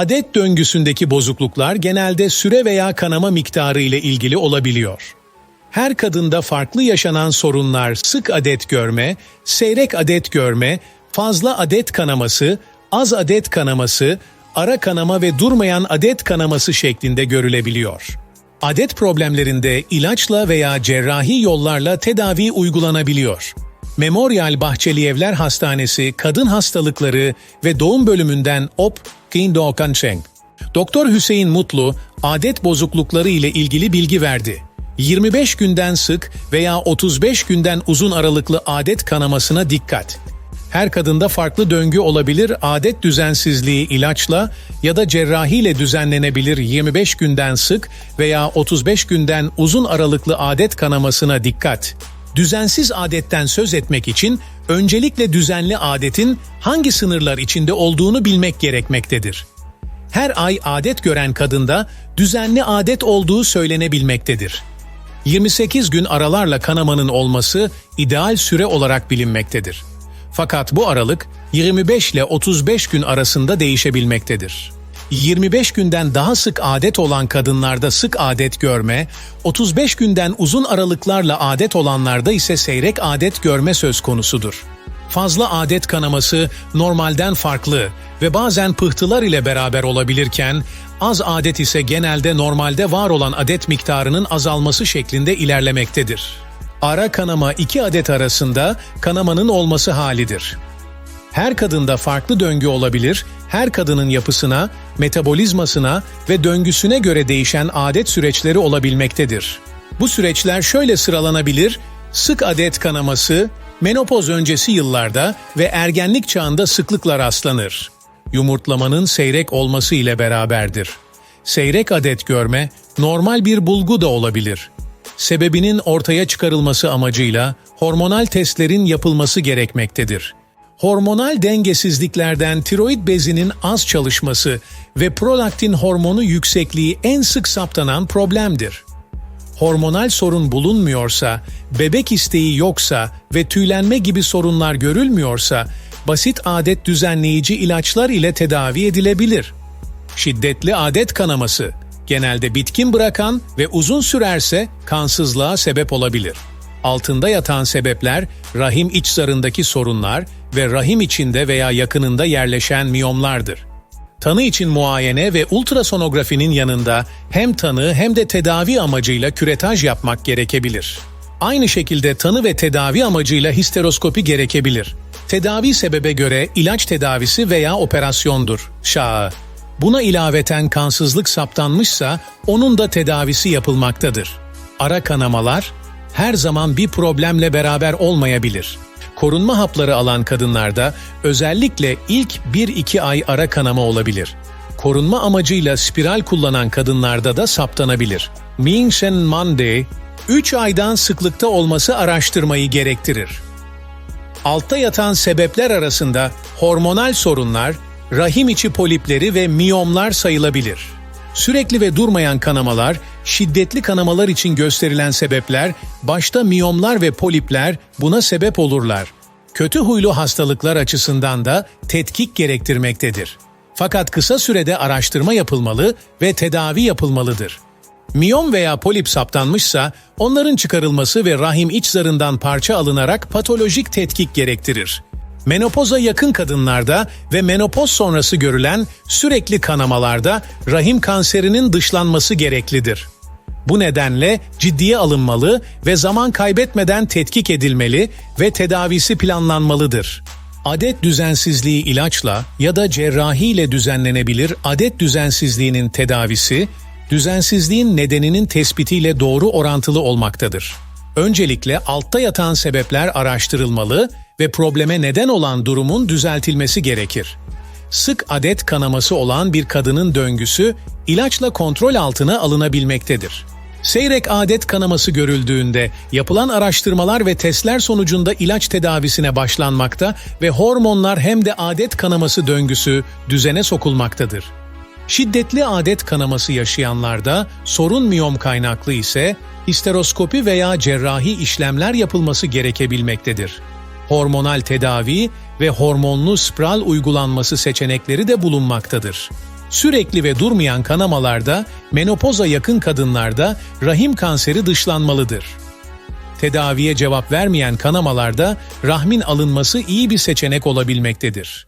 Adet döngüsündeki bozukluklar genelde süre veya kanama miktarı ile ilgili olabiliyor. Her kadında farklı yaşanan sorunlar sık adet görme, seyrek adet görme, fazla adet kanaması, az adet kanaması, ara kanama ve durmayan adet kanaması şeklinde görülebiliyor. Adet problemlerinde ilaçla veya cerrahi yollarla tedavi uygulanabiliyor. Memorial Bahçeli Evler Hastanesi Kadın Hastalıkları ve Doğum Bölümünden OP Kim Do Cheng. Doktor Hüseyin Mutlu, adet bozuklukları ile ilgili bilgi verdi. 25 günden sık veya 35 günden uzun aralıklı adet kanamasına dikkat. Her kadında farklı döngü olabilir, adet düzensizliği ilaçla ya da cerrahiyle düzenlenebilir 25 günden sık veya 35 günden uzun aralıklı adet kanamasına dikkat. Düzensiz adetten söz etmek için öncelikle düzenli adetin hangi sınırlar içinde olduğunu bilmek gerekmektedir. Her ay adet gören kadında düzenli adet olduğu söylenebilmektedir. 28 gün aralarla kanamanın olması ideal süre olarak bilinmektedir. Fakat bu aralık 25 ile 35 gün arasında değişebilmektedir. 25 günden daha sık adet olan kadınlarda sık adet görme, 35 günden uzun aralıklarla adet olanlarda ise seyrek adet görme söz konusudur. Fazla adet kanaması normalden farklı ve bazen pıhtılar ile beraber olabilirken, az adet ise genelde normalde var olan adet miktarının azalması şeklinde ilerlemektedir. Ara kanama iki adet arasında kanamanın olması halidir. Her kadında farklı döngü olabilir, her kadının yapısına, metabolizmasına ve döngüsüne göre değişen adet süreçleri olabilmektedir. Bu süreçler şöyle sıralanabilir, sık adet kanaması, menopoz öncesi yıllarda ve ergenlik çağında sıklıkla rastlanır. Yumurtlamanın seyrek olması ile beraberdir. Seyrek adet görme, normal bir bulgu da olabilir. Sebebinin ortaya çıkarılması amacıyla hormonal testlerin yapılması gerekmektedir. Hormonal dengesizliklerden tiroid bezinin az çalışması ve prolaktin hormonu yüksekliği en sık saptanan problemdir. Hormonal sorun bulunmuyorsa, bebek isteği yoksa ve tüylenme gibi sorunlar görülmüyorsa, basit adet düzenleyici ilaçlar ile tedavi edilebilir. Şiddetli adet kanaması, genelde bitkin bırakan ve uzun sürerse kansızlığa sebep olabilir. Altında yatan sebepler rahim iç zarındaki sorunlar ve rahim içinde veya yakınında yerleşen miyomlardır. Tanı için muayene ve ultrasonografinin yanında hem tanı hem de tedavi amacıyla küretaj yapmak gerekebilir. Aynı şekilde tanı ve tedavi amacıyla histeroskopi gerekebilir. Tedavi sebebe göre ilaç tedavisi veya operasyondur. Şağı. Buna ilaveten kansızlık saptanmışsa onun da tedavisi yapılmaktadır. Ara kanamalar her zaman bir problemle beraber olmayabilir. Korunma hapları alan kadınlarda özellikle ilk 1-2 ay ara kanama olabilir. Korunma amacıyla spiral kullanan kadınlarda da saptanabilir. Ming-Shen Monday, 3 aydan sıklıkta olması araştırmayı gerektirir. Altta yatan sebepler arasında hormonal sorunlar, rahim içi polipleri ve miyomlar sayılabilir. Sürekli ve durmayan kanamalar, şiddetli kanamalar için gösterilen sebepler, başta miyomlar ve polipler buna sebep olurlar. Kötü huylu hastalıklar açısından da tetkik gerektirmektedir. Fakat kısa sürede araştırma yapılmalı ve tedavi yapılmalıdır. Miyom veya polip saptanmışsa onların çıkarılması ve rahim iç zarından parça alınarak patolojik tetkik gerektirir. Menopoza yakın kadınlarda ve menopoz sonrası görülen sürekli kanamalarda rahim kanserinin dışlanması gereklidir. Bu nedenle ciddiye alınmalı ve zaman kaybetmeden tetkik edilmeli ve tedavisi planlanmalıdır. Adet düzensizliği ilaçla ya da cerrahiyle düzenlenebilir adet düzensizliğinin tedavisi, düzensizliğin nedeninin tespitiyle doğru orantılı olmaktadır. Öncelikle altta yatan sebepler araştırılmalı ve probleme neden olan durumun düzeltilmesi gerekir. Sık adet kanaması olan bir kadının döngüsü ilaçla kontrol altına alınabilmektedir. Seyrek adet kanaması görüldüğünde yapılan araştırmalar ve testler sonucunda ilaç tedavisine başlanmakta ve hormonlar hem de adet kanaması döngüsü düzene sokulmaktadır. Şiddetli adet kanaması yaşayanlarda sorun miyom kaynaklı ise histeroskopi veya cerrahi işlemler yapılması gerekebilmektedir. Hormonal tedavi ve hormonlu spiral uygulanması seçenekleri de bulunmaktadır. Sürekli ve durmayan kanamalarda, menopoza yakın kadınlarda rahim kanseri dışlanmalıdır. Tedaviye cevap vermeyen kanamalarda rahmin alınması iyi bir seçenek olabilmektedir.